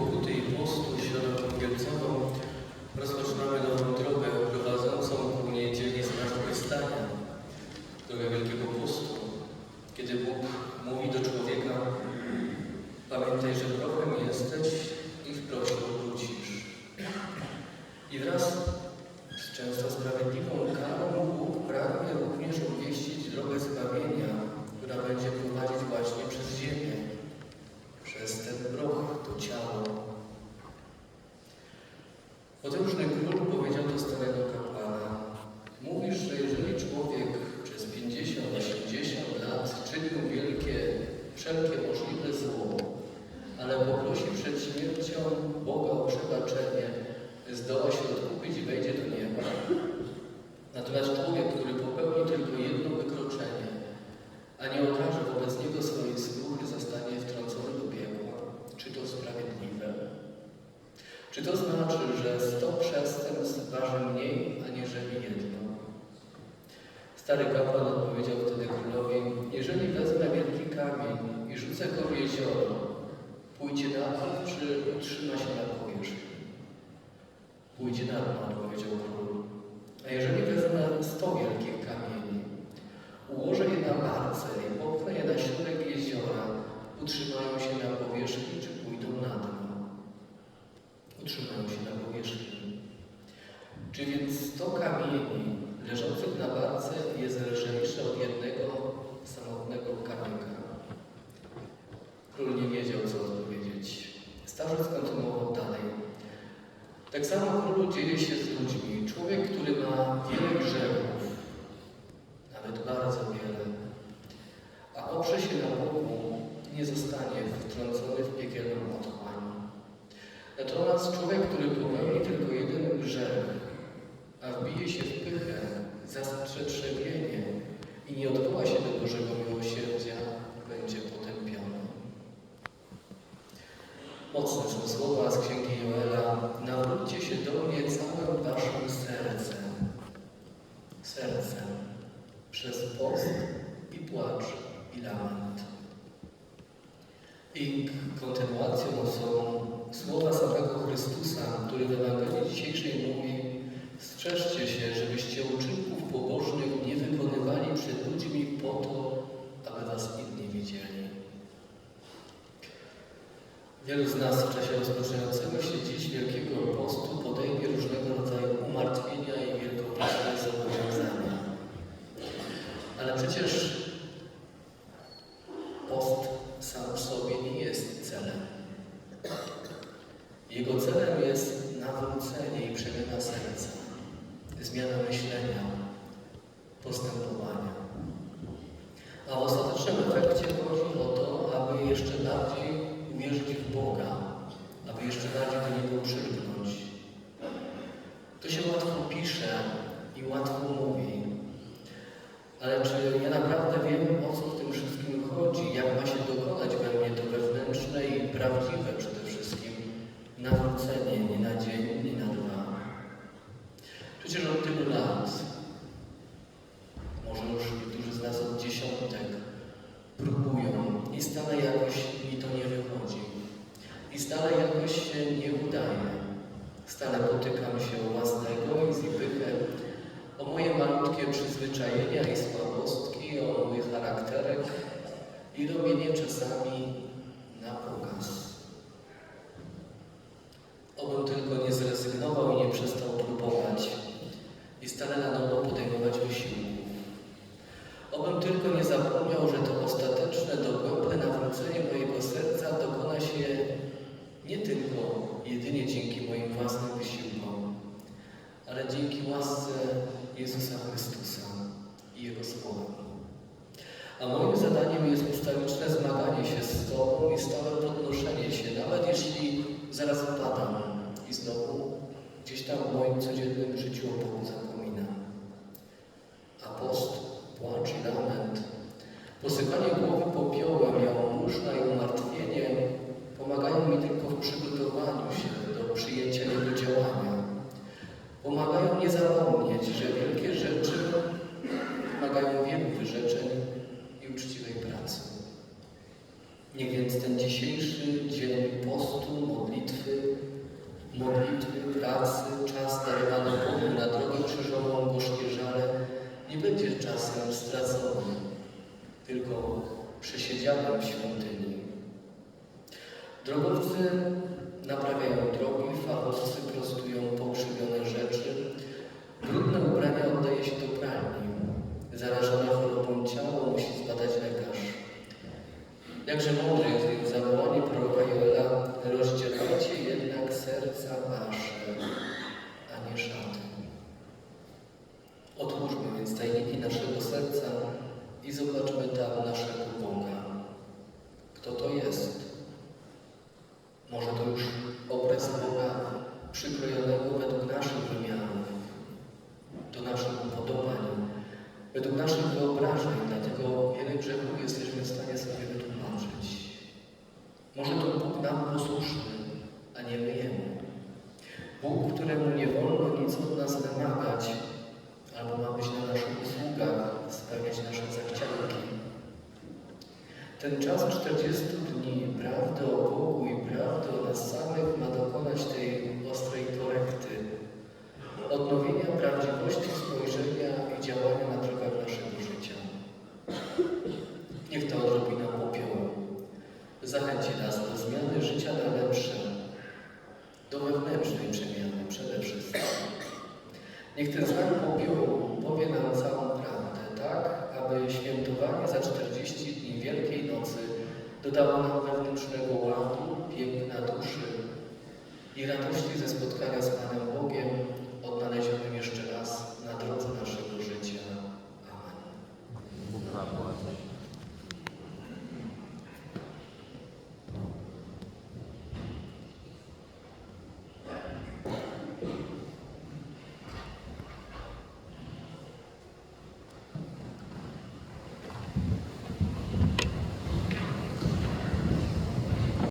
pokuty i postu Środą Wielcową rozpoczynamy nową drogę prowadzącą ku niedzieli Zmartwychwstania, drogę Wielkiego Postu, kiedy Bóg mówi do człowieka Pamiętaj, że prochem jesteś i w prochu wrócisz. I wraz z często sprawiedliwą karą Bóg pragnie również umieścić drogę zbawienia, która będzie prowadzić właśnie przez ziemię, przez ten proch, to ciało. Potężny król powiedział do starego kapłana, mówisz, że jeżeli człowiek przez 50, 80 lat czynił wielkie, wszelkie możliwe zło, ale poprosi przed śmiercią Boga o przebaczenie, zdoła się odkupić i wejdzie do nieba. Natomiast człowiek, który popełni tylko jedno wykroczenie, a nie okaże wobec niego swojej skruchy, zostanie wtrącony do piekła. Czy to sprawiedliwe? Czy to znaczy, że sto przestępstw waży mniej, aniżeli jedno? Stary kapłan odpowiedział wtedy królowi, jeżeli wezmę wielki kamień i rzucę go w jezioro, pójdzie na dół, czy utrzyma się na powierzchni? Pójdzie na dół, odpowiedział król. A jeżeli wezmę sto wielkich kamieni, ułożę je na barce i popchnę je na środek jeziora, utrzymają się na powierzchni, czy pójdą na dno? Utrzymają się na powierzchni. Czy więc sto kamieni leżących na barce jest lżejsze od jednego samotnego kamyka? Król nie wiedział, co odpowiedzieć. Starzec kontynuował dalej. Tak samo królu dzieje się z ludźmi. Człowiek, który ma wiele grzechów, nawet bardzo wiele, a oprze się na Bogu, nie zostanie wtrącony w piekielną otchłań. Natomiast człowiek, który popełni tylko jeden grzech, a wbije się w pychę, zastrzetrzewienie i nie odwoła się do Bożego miłosierdzia, będzie potępiony. Mocne są słowa z Księgi Joela. Nawróćcie się do mnie całym waszym sercem. Sercem. Przez post i płacz i lament. I kontynuacją są słowa samego Chrystusa, który w Ewangelii dzisiejszej mówi Strzeżcie się, żebyście uczynków pobożnych nie wykonywali przed ludźmi po to, aby was inni widzieli. Wielu z nas w czasie rozpoczynającego się dziś Wielkiego Postu podejmie różnego rodzaju umartwienia i wielkopostne zobowiązania. Ale przecież post sam w sobie nie jest celem. Jego celem jest nawrócenie i przemiana serca, zmiana myślenia, postępowania. A w ostatecznym efekcie chodzi o to, aby jeszcze bardziej uwierzyć w Boga, aby jeszcze bardziej do Niego przylgnąć. To się łatwo pisze i łatwo mówi, ale czy ja naprawdę wiem, o co w tym wszystkim chodzi? Jak ma się dokonać we mnie to wewnętrzne i prawdziwe przede wszystkim nawrócenie nie na dzień, nie tylu lat, może już niektórzy z nas od dziesiątek, próbują i stale jakoś mi to nie wychodzi. I stale jakoś się nie udaje. Stale potykam się o własny egoizm i o moje malutkie przyzwyczajenia i słabostki, o mój charakterek i robienie czasami na pokaz. Obym tylko nie zrezygnował i nie przestał próbować i stale na nowo podejmować wysiłków. Obym tylko nie zapomniał, że to ostateczne, dogłębne nawrócenie mojego serca dokona się nie tylko jedynie dzięki moim własnym wysiłkom, ale dzięki łasce Jezusa Chrystusa i Jego Słowa. A moim zadaniem jest ustawiczne zmaganie się z Tobą i stałe podnoszenie się, nawet jeśli zaraz padam i znowu gdzieś tam w moim codziennym życiu o Bogu zapominam. A post, płacz i lament, posypanie głowy popiołem, jałmużna i umartwienie pomagają mi tylko w przygotowaniu się do przyjęcia Jego działania. Pomagają nie zapomnieć, że wielkie rzeczy wymagają wielu wyrzeczeń i uczciwej pracy. Niech więc ten dzisiejszy dzień postu, modlitwy, modlitwy, pracy, czas darowany Bogu na drogę krzyżową gorzkie żale nie będzie czasem stracony, tylko przesiedzianym w świątyni. Drogowcy, naprawiają drogi, fachowcy prostują pokrzywione rzeczy, brudne ubrania oddaje się do pralni. Zarażone chorobą ciało musi zbadać lekarz. Jakże mądry jest więc zawołanie proroka Joela, rozdzielajcie jednak serca wasze, a nie szaty. Otwórzmy więc tajniki naszego serca i zobaczmy tam naszego Boga. Kto to jest? Może to już obraz Boga przykrojonego według naszych wymiarów, do naszych upodobań, według naszych wyobrażeń, dlatego wiele grzechów jesteśmy w stanie sobie wytłumaczyć. Może to Bóg nam posłuszny, a nie my Jemu. Bóg, któremu nie wolno nic od nas wymagać, albo ma być na naszych usługach, spełniać nasze zachcianki. Ten czas 40 dni prawdy o Bogu i prawdy o nas samych ma dokonać tej ostrej korekty, odnowienia prawdziwości spojrzenia i działania na drogach naszego życia. Niech ta odrobina popiołu zachęci nas do zmiany życia na lepsze, do wewnętrznej przemiany przede wszystkim. Niech ten znak popiołu powie nam całą prawdę, tak, aby świętowanie za 40 dni Wielkiej Nocy dodało nam wewnętrznego ładu, piękna duszy i radości